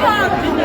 Come on.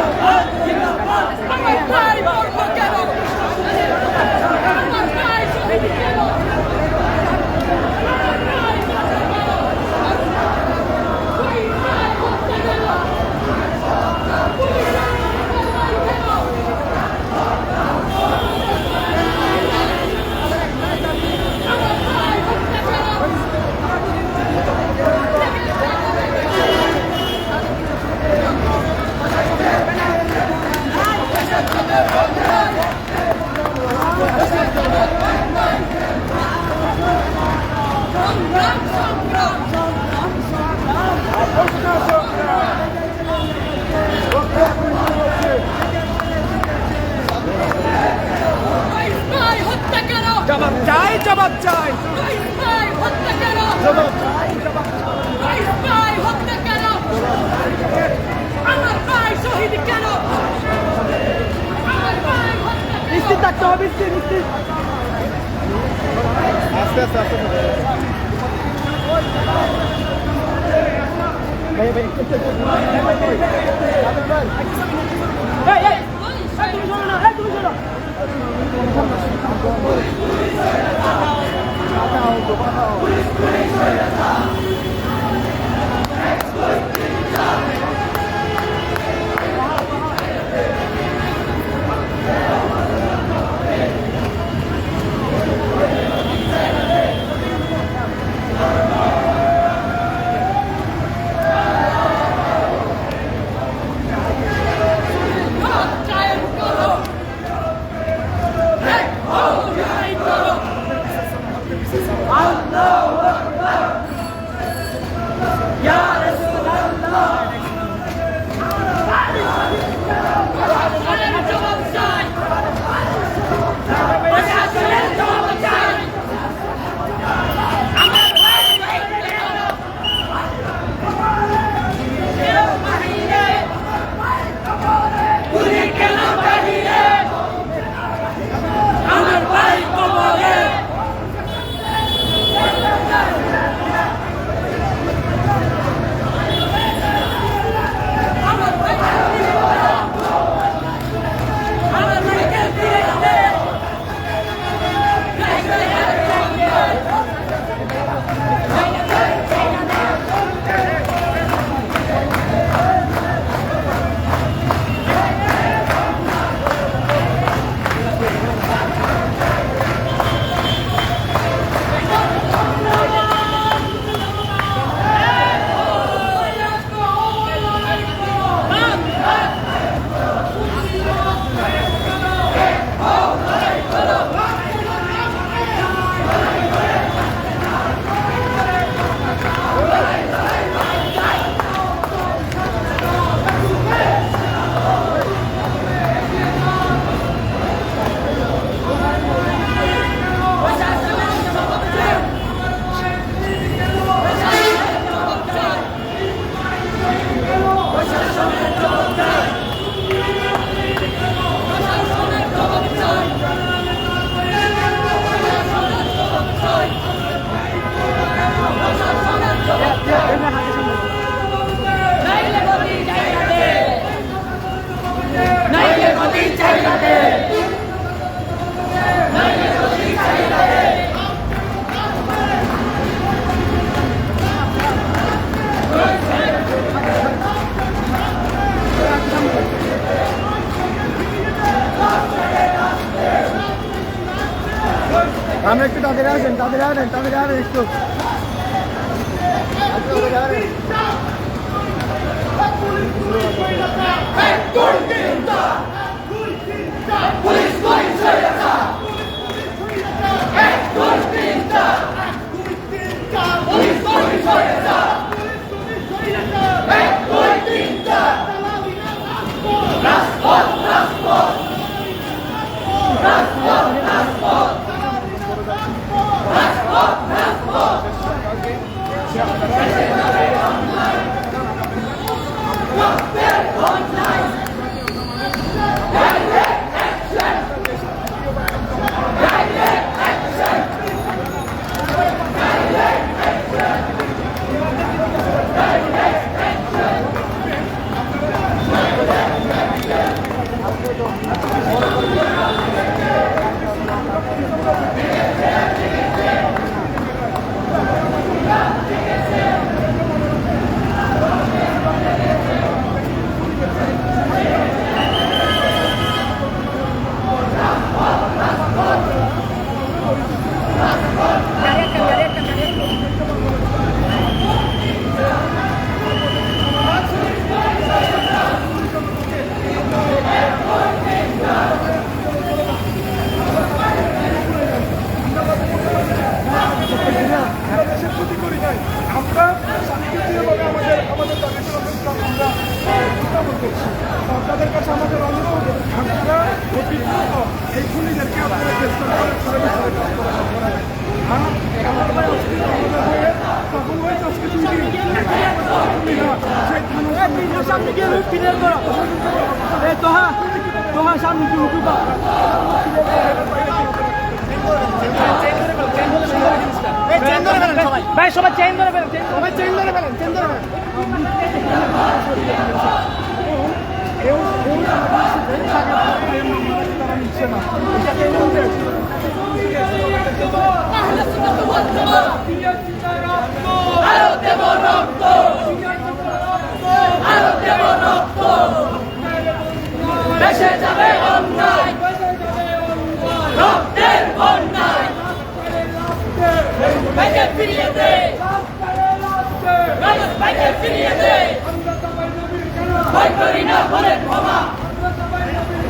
জবাব চাই। জবাব চাই জবাব নিশ্চিত থাকতে হবে নিশ্চিত নিশ্চিত। আস্তে আস্তে আস্তে ভাই ভাই আমরা একটু তাদের আসেন তাদের আনেন তাদের আনেন একটু Transport! সামনে গিয়ে তোহা তোহা সামনে করো ভাই সবাই চেঞ্জ করে ফেলেন চেঞ্জ করে নিচ্ছে না আরও দেব রক্ত দেশে যাবে অন্যায় রক্তের বন্যায় ভাইকে ফিরিয়ে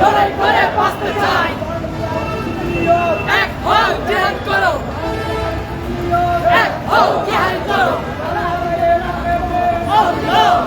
লড়াই করে বাঁচতে চাই। এক হও জিহাদ করো। এক হও জিহাদ করো। আল্লাহু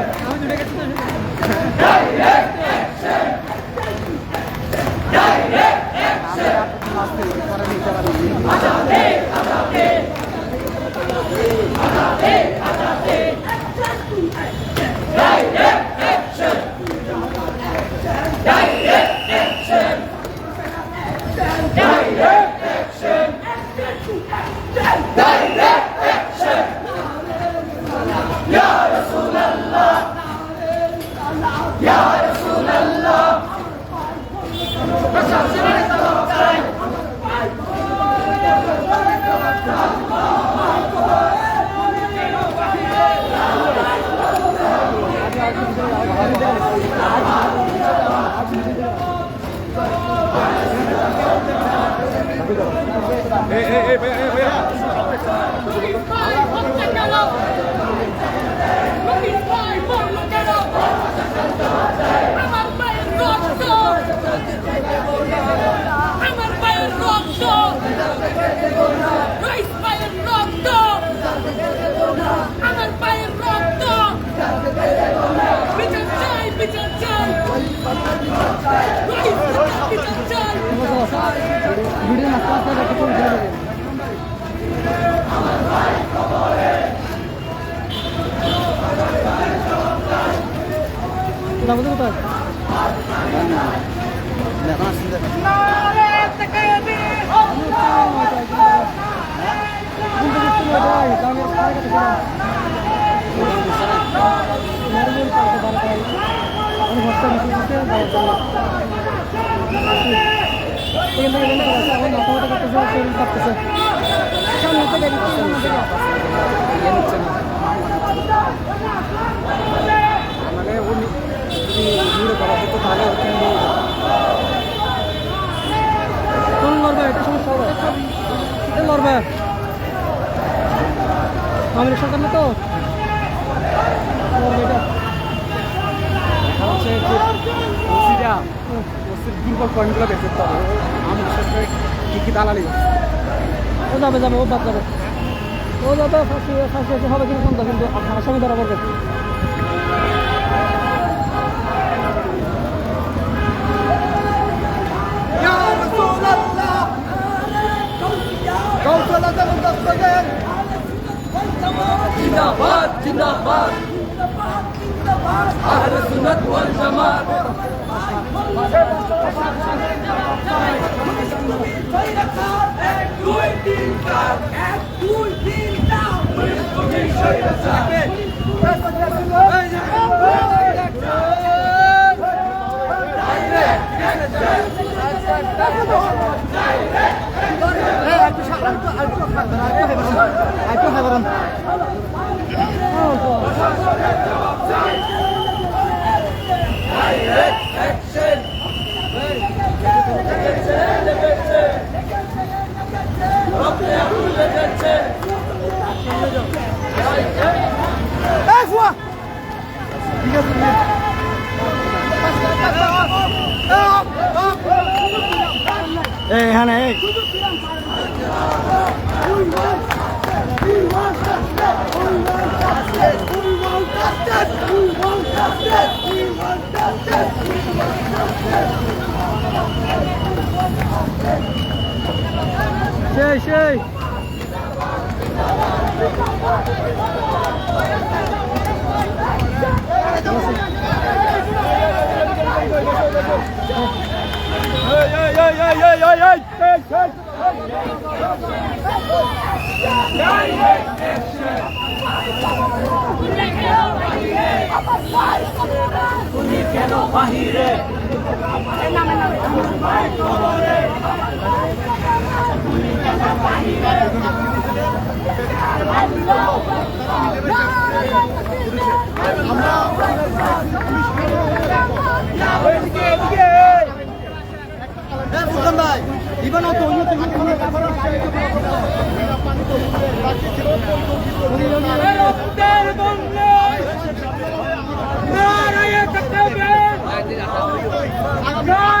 에이 에이 에이 뭐야 뭐야 আমাদের কোথায় আমি ভক্ত রাস্তাটা একটু করে ছেড়ে দেবেন কোথায় কোথায় কোন লড়বে এটা সমস্যা হবে এটা লড়বে আমাদের সরকার না তো লড়বে এটা ওসির দুর্বল পয়েন্টগুলো বের করতে হবে আমি বিশেষ করে কী কী দালালি। ও যাবে যাবে ও বাদ যাবে। ও যাবে ফাঁসি ফাঁসি এসে হবে কিন্তু সন্ধ্যা কিন্তু আসামি ধরা পড়বে। জিন্দাবাদ জিন্দাবাদ। আহলে সুন্নাত ওয়াল জামাত। চার এখানে সেই কেন বাহিরে Narayan Takabir! Narayan!